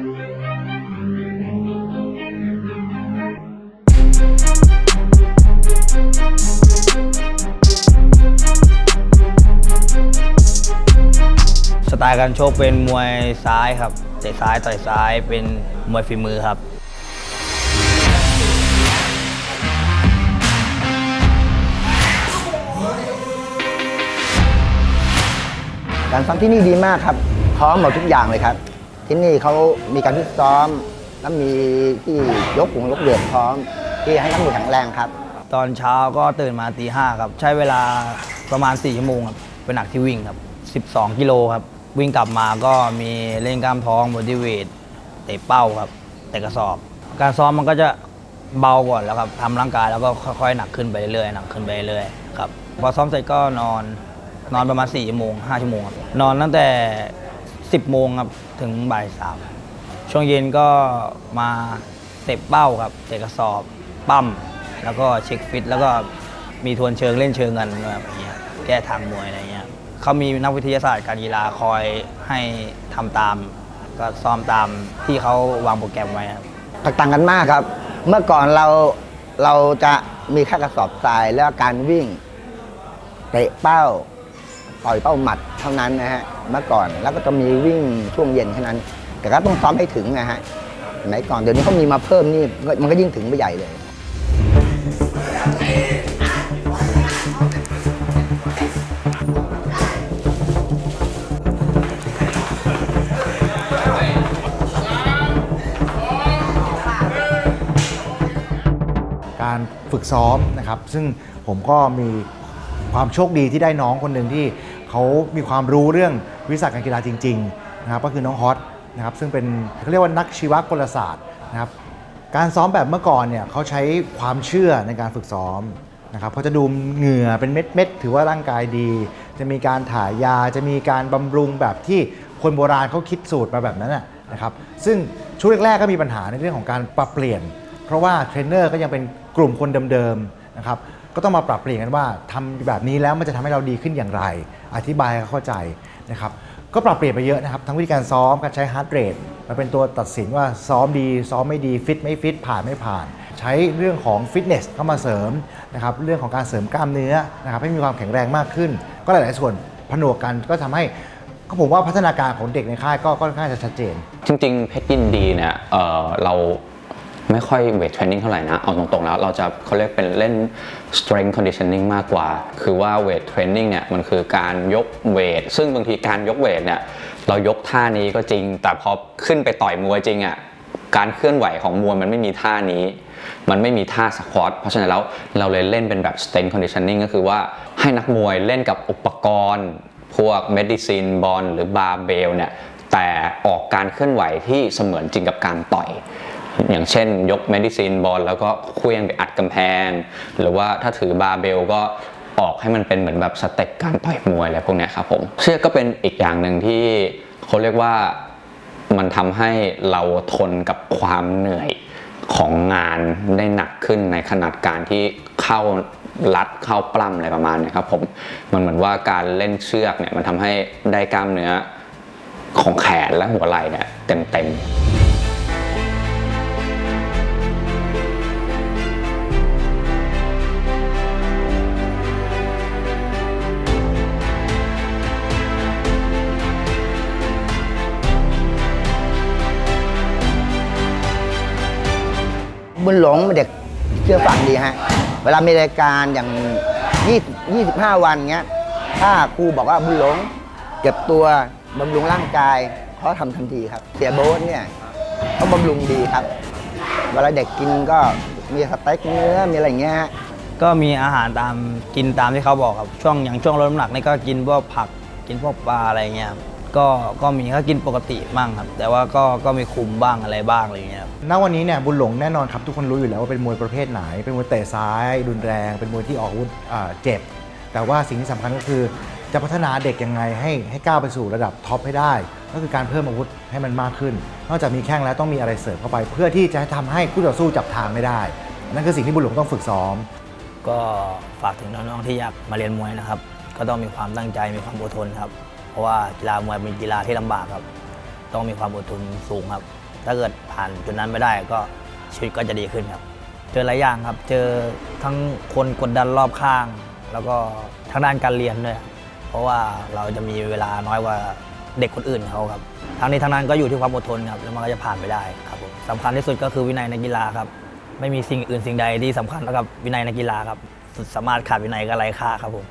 สไตล์การชกเป็นมวยซ้ายครับเตะซ้ายต่อยซ้ายเป็นมวยฝีมือครับ การซ้อมที่นี่ดีมากครับ พร้อมหมดทุกอย่างเลยครับ ที่นี่เขามีการฟิตซ้อม แล้วมีที่ยกหุงยกเดือดพร้อม ที่ให้นักมวยแข็งแรงครับ ตอนเช้าก็ตื่นมาตีห้าครับ ใช้เวลาประมาณ4ชั่วโมงครับเป็นหนักที่วิ่งครับ 12 กิโลครับ วิ่งกลับมาก็มีเล่นกล้ามท้องบอดี้เวทเตะเป้าครับเตะกระสอบ การซ้อมมันก็จะเบาก่อนแล้วครับทำร่างกายแล้วก็ค่อยๆหนักขึ้นไปเรื่อยๆหนักขึ้นไปเรื่อยๆครับพอซ้อมเสร็จก็นอนนอนประมาณ4ชั่วโมง5ชั่วโมงครับนอนตั้งแต่ 10 โมงครับถึงบ่ายสามช่วงเย็นก็มาเตะเป้าครับเตะกระสอบปั้ม แล้วก็เช็คฟิต แล้วก็มีทวนเชิงเล่นเชิงกันแบบอย่างเงี้ยแก้ทางมวยอะไรเงี้ยเขามีนักวิทยาศาสตร์การกีฬาคอยให้ทำตาม ก็ซ้อมตามที่เขาวางโปรแกรมไว้ครับแตกต่างกันมากครับ เมื่อก่อนเราเราจะมีแค่กระสอบทรายแล้วการวิ่งเตะเป้าต่อยเป้าหมัด เท่านั้นนะฮะเมื่อก่อนแล้วก็จะมีวิ่งช่วงเย็นแค่นั้น แต่ก็ต้องซ้อมให้ถึงนะฮะสมัยก่อนเดี๋ยวนี้เขามีมาเพิ่มนี่มันก็ยิ่งถึงไปใหญ่เลยการฝึกซ้อมนะครับ ซึ่งผมก็มีความโชคดีที่ได้น้องคนหนึ่งที่ เขามีความรู้เรื่องวิชาการกีฬาจริงๆนะครับก็คือน้องฮอตนะครับซึ่งเป็นเขาเรียกว่านักชีวกลศาสตร์นะครับการซ้อมแบบเมื่อก่อนเนี่ยเขาใช้ความเชื่อในการฝึกซ้อมนะครับเขาจะดูเหงื่อเป็นเม็ดๆถือว่าร่างกายดี จะมีการถ่ายยาจะมีการบำรุงแบบที่คนโบราณเขาคิดสูตรมาแบบนั้นนะนะครับซึ่งช่วงแรกๆก็มีปัญหาในเรื่องของการปรับเปลี่ยน เพราะว่าเทรนเนอร์ก็ยังเป็นกลุ่มคนเดิมๆนะครับ ก็ต้องมาปรับเปลี่ยนกันว่าทำแบบนี้แล้วมันจะทำให้เราดีขึ้นอย่างไร อธิบายให้เข้าใจนะครับก็ปรับเปลี่ยนไปเยอะนะครับทั้งวิธีการซ้อมการใช้ฮาร์ดเรทมาเป็นตัวตัดสินว่าซ้อมดี ซ้อมไม่ดีฟิตไม่ฟิตผ่านไม่ผ่าน ใช้เรื่องของฟิตเนสเข้ามาเสริมนะครับเรื่องของการเสริมกล้ามเนื้อนะครับให้มีความแข็งแรงมากขึ้น ก็หลาย ๆ ส่วนผนวกกันก็ทำให้ก็ผมว่าพัฒนาการของเด็กในค่ายก็ค่อนข้างจะชัดเจน จริง ๆ เพชรยินดีเนี่ยเเรา ไม่ค่อยเวทเทรนนิ่งเท่าไหร่นะ เอาตรงๆแล้วเราจะเขาเรียกเป็นเล่น strength conditioning มากกว่า คือว่าเวทเทรนนิ่งเนี่ยมันคือการยกเวท ซึ่งบางทีการยกเวทเนี่ยเรายกท่านี้ก็จริง แต่พอขึ้นไปต่อยมวยจริงอะการเคลื่อนไหวของมวยมันไม่มีท่านี้ มันไม่มีท่าสควอต เพราะฉะนั้นแล้วเราเลยเล่นเป็นแบบ strength conditioning ก็คือว่าให้นักมวยเล่นกับอุปกรณ์ พวก medicine ball หรือบาร์เบลเนี่ยแต่ออกการเคลื่อนไหวที่เสมือนจริงกับการต่อย อย่างเช่นยก medicine ball แล้วก็เคลื่องไปอัดกำแพง หรือว่าถ้าถือบาเบลก็ออกให้มันเป็นเหมือนแบบสเต็ปการต่อยมวยอะไรพวกนี้ครับผมเชือกก็เป็นอีกอย่างหนึ่งที่เขาเรียกว่ามันทำให้เราทนกับความเหนื่อยของงานได้หนักขึ้นในขนาดการที่เข้ารัดเข้าปล้ำอะไรประมาณนี้ครับผมมันเหมือนว่าการเล่นเชือกเนี่ยมันทำให้ได้กล้ามเนื้อของแขนและหัวไหล่เนี่ยเต็มๆ บุญหลงเป็นเด็กเชื่อฟังดีฮะ เวลามีรายการอย่าง20 25 วันเงี้ย ถ้าครูบอกว่าบุญหลง เก็บตัวบำรุงร่างกายเขาทำทันทีครับ เสียโบ๊ทเนี่ยเขาบำรุงดีครับ เวลาเด็กกินก็มีสเต็กเนื้อมีอะไรเงี้ยฮะก็มีอาหารตามกินตามที่เขาบอกครับ ช่วงอย่างช่วงลดน้ำหนักนี่ก็กินพวกผักกินพวกปลาอะไรเงี้ยครับ ก็ก็มีก็กินปกติบ้างครับ แต่ว่าก็ก็มีคุมบ้างอะไรบ้างอะไรเงี้ยครับ ณวันนี้เนี่ยบุญหลงแน่นอนครับทุกคนรู้อยู่แล้วว่าเป็นมวยประเภทไหน เป็นมวยเตะซ้ายรุนแรง เป็นมวยที่ออกอาวุธอ่าเจ็บ แต่ว่าสิ่งที่สำคัญก็คือ จะพัฒนาเด็กยังไงให้ให้ก้าวไปสู่ระดับท็อปให้ได้ ก็คือการเพิ่มอาวุธให้มันมากขึ้น นอกจากมีแข้งแล้วต้องมีอะไรเสริมเข้าไป เพื่อที่จะทำให้คู่ต่อสู้จับทางไม่ได้ นั่นคือสิ่งที่บุญหลงต้องฝึกซ้อม ก็ฝากถึงน้องๆที่อยากมาเรียนมวยนะครับ ก็ต้องมีความตั้งใจมีความอดทนครับ เพราะว่ากีฬามวยเป็นกีฬาที่ลำบากครับ ต้องมีความอดทนสูงครับ ถ้าเกิดผ่านจุดนั้นไม่ได้ก็ชีวิตก็จะดีขึ้นครับ เจอหลายอย่างครับ เจอทั้งคนกดดันรอบข้าง แล้วก็ทางด้านการเรียนด้วย เพราะว่าเราจะมีเวลาน้อยกว่าเด็กคนอื่นเขาครับทั้งนี้ทั้งนั้นก็อยู่ที่ความอดทนครับแล้วมันก็จะผ่านไปได้ครับผมสำคัญที่สุดก็คือวินัยในกีฬาครับ ไม่มีสิ่งอื่นสิ่งใดที่สำคัญเท่ากับวินัยในกีฬาครับสุดสามารถขาดวินัยก็ไร้ค่าครับผม